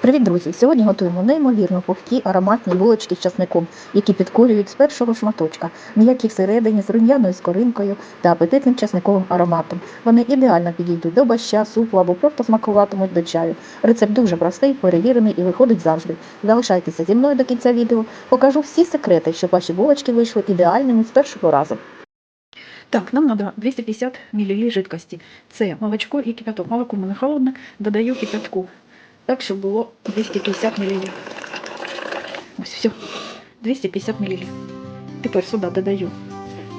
Привіт, друзі! Сьогодні готуємо неймовірно пухкі ароматні булочки з часником, які підкурюють з першого шматочка, м'які всередині з рум'яною скоринкою та апетитним часниковим ароматом. Вони ідеально підійдуть до борща, супу або просто смакуватимуть до чаю. Рецепт дуже простий, перевірений і виходить завжди. Залишайтеся зі мною до кінця відео. Покажу всі секрети, щоб ваші булочки вийшли ідеальними з першого разу. Так, нам треба 250 мл жидкості. Це молочко і кипяток. Молоко в мене холодне, додаю кипятку. Так, щоб було 250 мл. Ось все. 250 мл. Тепер сюди додаю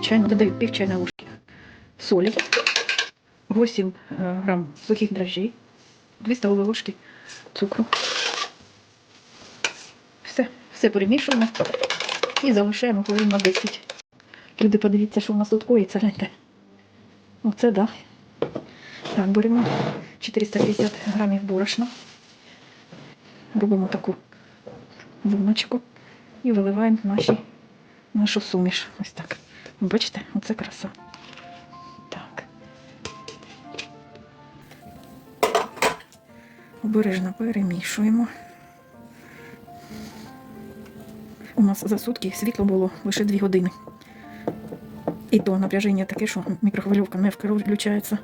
чайну, додаю пів чайної ложки солі, 8 е, грам сухих дрожжей, 2 столові ложки цукру. Все, все перемішуємо і залишаємо хвилин на 10. Люди, подивіться, що у нас тут коїться, гляньте. Оце да. Так, беремо 450 грамів борошна. Робимо таку вуночку і виливаємо наші, нашу суміш. Ось так. Ви Бачите, оце краса. Так. Обережно перемішуємо. У нас за сутки світло було лише 2 години. І то напряження таке, що мікрохвильовка не включається,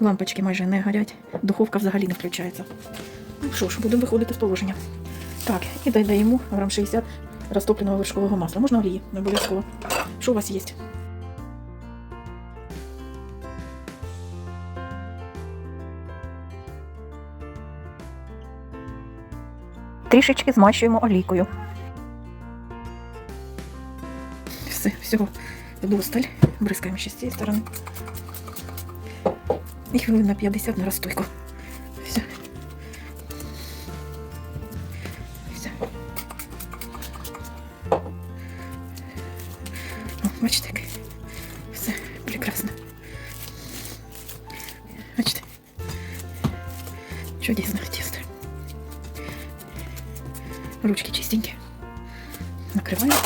лампочки майже не горять, духовка взагалі не включається. Ну що ж, будемо виходити з положення. Так, і додаємо грам 60 розтопленого вершкового масла. Можна олії, не обов'язково. Що у вас є? Трішечки змащуємо олійкою. Все, всього вдосталь. Бризкаємо ще з цієї сторони. І хвилин на 50 на розстойку. Бачите, яке? Все прекрасно. Бачите? Чудесне тісто. Ручки чистенькі. Накриваємо.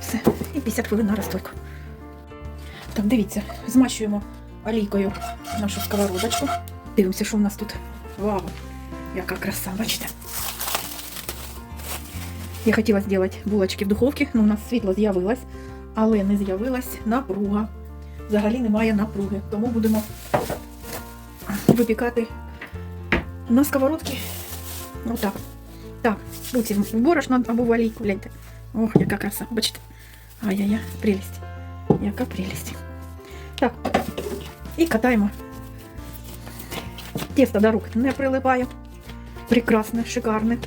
Все, і 50 хвилин на розстойку. Так, дивіться, змащуємо олійкою нашу сковородочку. Дивимося, що у нас тут. Вау! Яка краса, бачите? Я хотіла зробити булочки в духовці, але у нас світло з'явилось, але не з'явилась напруга. Взагалі немає напруги. Тому будемо випікати на сковородці. Отак. Так, руці в борошно або в гляньте. Ох, яка краса, бачите? Ай-яй-яй, прелість. Яка прелість. Так, і катаємо. Тісто до рук не прилипає. Прекрасне, шикарне.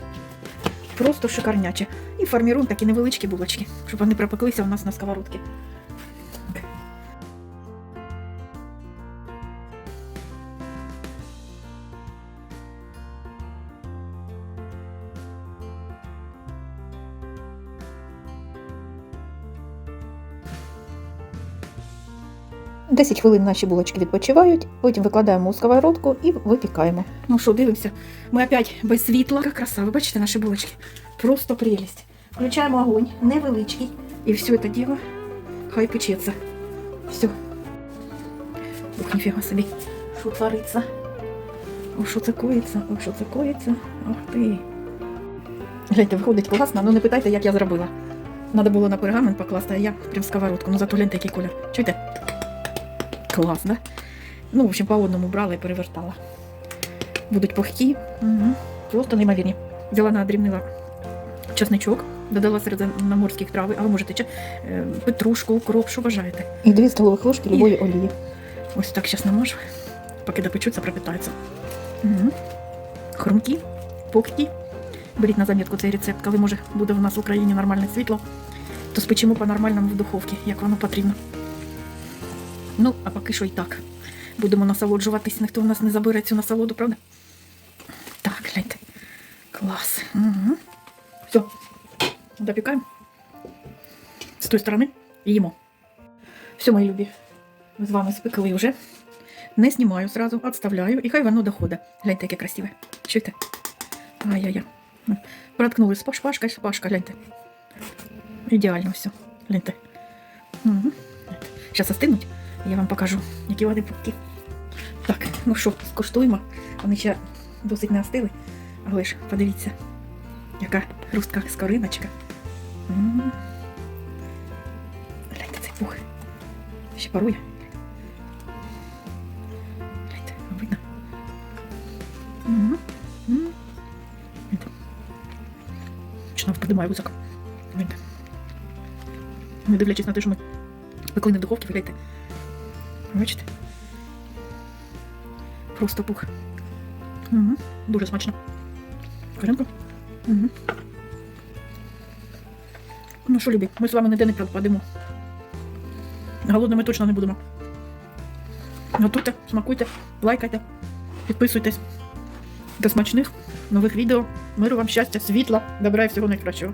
Просто шикарняче. І форміруємо такі невеличкі булочки, щоб вони пропеклися у нас на сковородці. Десять хвилин наші булочки відпочивають, потім викладаємо у сковородку і випікаємо. Ну що, дивимося. Ми опять без світла. Яка краса, ви бачите наші булочки? Просто прелість. Включаємо огонь, невеличкий. І все це діло хай печеться. Все. Ух, ніфіга собі. Що твориться? О, що це коїться? О, що це коїться? Ох ти. Гляньте, виходить класно, ну не питайте, як я зробила. Надо було на пергамент покласти, а я прям сковородку. Ну зато гляньте, який колір. Чуєте? Клас. Ну, в общем, по одному брала і перевертала. Будуть пухкі. Угу. Просто неймовірні. Взяла надрібнила чесничок, додала середземноморських трави, а ви можете ча- е, петрушку, укроп, що бажаєте. І дві столових ложки любої олії. Ось так зараз намажу, поки допечуться, пропитаються. Угу. Хрумкі, пухкі. Беріть на замітку цей рецепт, коли може буде в нас в Україні нормальне світло, то спечемо по-нормальному в духовці, як воно потрібно. Ну, а поки що і так. Будемо насолоджуватись, ніхто в нас не забере цю насолоду, правда? Так, гляньте. Клас. Угу. Все. Допікаємо. З тої сторони їмо. Все, мої любі. З вами спекли вже. Не знімаю зразу, відставляю, і хай воно доходить. Гляньте, яке красиве. Чуєте? Ай-яй-яй. Проткнули з шпажка, гляньте. Ідеально все. Гляньте. Угу. Зараз остинуть, я вам покажу, які вони пухкі. Так, ну що, скуштуємо. Вони ще досить не остили. Але ж подивіться, яка хрустка скориночка. Гляньте цей пух. Ще парує. Гляньте, видно. Чи навіть подимає високо. Гляньте. Не дивлячись на те, що ми пекли в духовці, гляньте. Бачите? Просто пух. Угу. Дуже смачно. Коренко? Угу. Ну що, любі, ми з вами ніде не пропадемо. Голодними точно не будемо. Готуйте, смакуйте, лайкайте, підписуйтесь. До смачних нових відео. Миру вам щастя, світла, добра і всього найкращого.